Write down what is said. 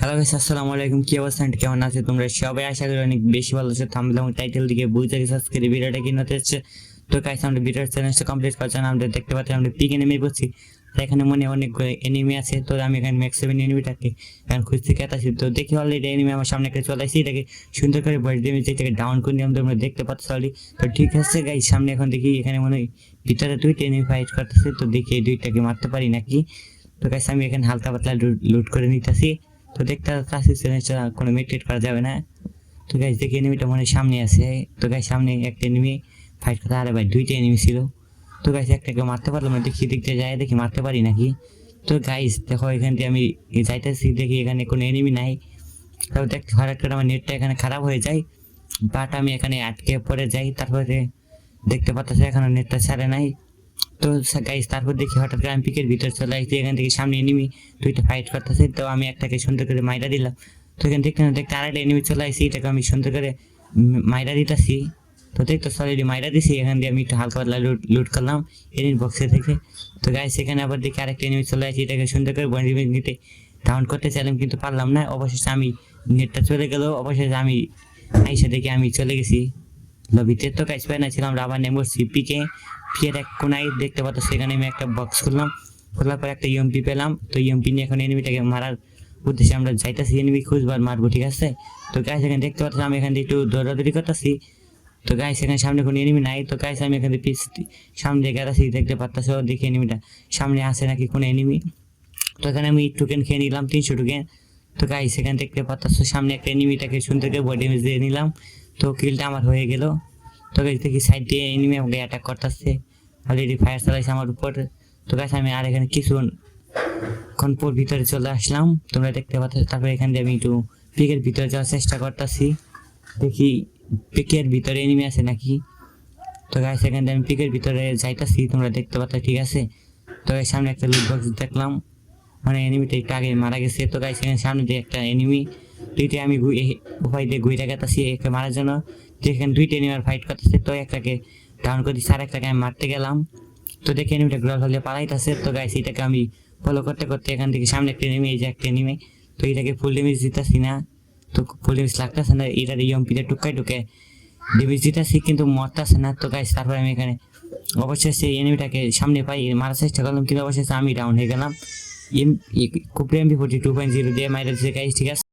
Hello guys আসসালামু আলাইকুম। কি অবস্থা আন্টি কেমন আছে? তোমরা সবাই আশা করি অনেক বেশি ভালো আছো। থাম্বনেল এবং টাইটেল দিকে বুঝতে গেছে আজকের ভিডিওটা কি হতে যাচ্ছে তো গাইস আমরা ভিডিওর চ্যালেঞ্জটা কমপ্লিট করার জন্য আমরা দেখতে পাচ্ছি আমরা পিক এনিমি করছি। তো এখানে মনে অনেক এনিমি আছে। তো আমি এখানে ম্যাক্স সেভেন এনিমিটাকে এখন খুঁজতে কেতাছি তো দেখি অলরেডি এনিমি আমার সামনে একটা চলে আসছি। এটাকে সুন্দর করে বয়স দিয়ে এটাকে ডাউন করে নিলাম। তোমরা দেখতে পাচ্ছ অলরেডি তো ঠিক আছে গাইস সামনে এখন দেখি এখানে মনে হয় ভিতরে দুইটা এনিমি ফাইট করতেছে। তো দেখি এই দুইটাকে মারতে পারি নাকি? তো গাইস আমি এখানে হালকা পাতলা লুট করে নিতেছি। তো দেখতে পাচ্ছি চ্যালেঞ্জটা কোনো মেডিটেট করা যাবে না। তো গাইস দেখি এনিমিটা মনে সামনে আছে। তো গাইস সামনে একটা এনিমি ফাইট করতে আরে ভাই, দুইটা এনিমি ছিল। তো গাইস একটাকে মারতে পারলাম না, দেখি দেখতে যাই দেখি মারতে পারি নাকি। তো গাইস দেখো এখান থেকে আমি যাইতেছি, দেখি এখানে কোনো এনিমি নাই। তারপর দেখতে হঠাৎ করে আমার নেটটা এখানে খারাপ হয়ে যায়। বাট আমি এখানে আটকে পড়ে যাই, তারপরে দেখতে পাচ্ছি এখানে নেটটা ছাড়ে নাই। তো গাইস তারপর দেখি হঠাৎ করে আমি পিকের ভিতর চলে আসছি, এখান থেকে সামনে এনিমি দুইটা ফাইট করতেছে, তো আমি একটাকে সুন্দর করে মাইরা দিলাম। তো এখানে না, দেখতে আরেকটা এনিমি চলে আসছি, এটাকে আমি সুন্দর করে মাইরা দিতেছি। তো দেখতো সলিডি মাইরা দিছি, এখান দিয়ে আমি একটু হালকা পাতলা লুট লুট করলাম এনির বক্সে থেকে। তো গাইস এখানে আবার দেখি আরেকটা এনিমি চলে আসছি, এটাকে সুন্দর করে বন্ডি নিতে ডাউন করতে চাইলাম, কিন্তু পারলাম না। অবশেষে আমি নেটটা চলে গেল, অবশেষে আমি আইসা দেখি আমি চলে গেছি। লবিতে তো গাইস পাই না, ছিলাম আবার নেমো সিপিকে ফির এক কোনায় দেখতে পাচ্ছ, সেখানে আমি একটা বক্স খুললাম, খোলার পর একটা ইএমপি পেলাম, তো ইএমপি নিয়ে এখন এনিমিটাকে মারার উদ্দেশ্যে আমরা যাইতেছি এনিমি খুঁজবার মারবো, ঠিক আছে? তো গাইস এখানে দেখতে পাচ্ছ, আমি এখান থেকে একটু দৌড়াদৌড়ি করতেছি, তো গাইস এখানে সামনে কোনো এনিমি নাই, তো গাইস আমি এখান থেকে সামনে দিয়ে গেলাছি দেখতে পাচ্ছ দেখি এনিমিটা সামনে আসে নাকি কোনো এনিমি তো এখানে আমি টোকেন খেয়ে নিলাম, তিনশো টোকেন তো গাইস এখানে দেখতে পাচ্ছ সামনে একটা এনিমিটাকে সুন্দর করে বডি দিয়ে নিলাম তো কিলটা আমার হয়ে গেল। তো দেখি সাইড দিয়ে এনিমি আমাকে অ্যাটাক করতেছে। অলরেডি ফায়ার চালাইছে আমার উপর। তো গাইস আমি আর এখানে কিছু ক্ষণ পর ভিতরে চলে আসলাম। তোমরা দেখতে পাচ্ছ, তারপরে এখান দিয়ে আমি একটু পিকের ভিতরে যাওয়ার চেষ্টা করতেছি। দেখি পিকের ভিতরে এনিমি আছে নাকি? তো গাইস এখান থেকে আমি পিকের ভিতরে যাইতাছি। তোমরা দেখতে পাচ্ছ, ঠিক আছে? তো সামনে একটা লুট বক্স দেখলাম। মানে এনিমিটা একটু আগে মারা গেছে। তো গাইস এখানে সামনে দিয়ে একটা এনিমি দুইটা আমি উপায় দিয়ে ঘুরে গেতাছি একে মারার জন্য। তো এখানে দুইটা এনিমার ফাইট করতেছে, তো একটাকে ডাউন করে দিচ্ছি আর একটাকে আমি মারতে গেলাম। তো দেখে এনিমিটা গ্রল হলে পালাইতেছে। তো গাইস এটাকে আমি ফলো করতে করতে এখান থেকে সামনে একটা এনিমি এই যে একটা এনিমি তো এটাকে ফুল ড্যামেজ দিতেছি না। তো ফুল ড্যামেজ লাগতেছে না, এটার ইয়ম্পিতে টুকাই টুকে ড্যামেজ দিতেছি, কিন্তু মরতেছে না। তো গাইস তারপরে আমি এখানে সেই এনিমিটাকে সামনে পাই, মারার চেষ্টা করলাম, কিন্তু অবশ্যই আমি ডাউন হয়ে গেলাম। এম কুপড়ে MP forty two point zero দিয়ে মাইরা দিচ্ছে গাইস ঠিক আছে?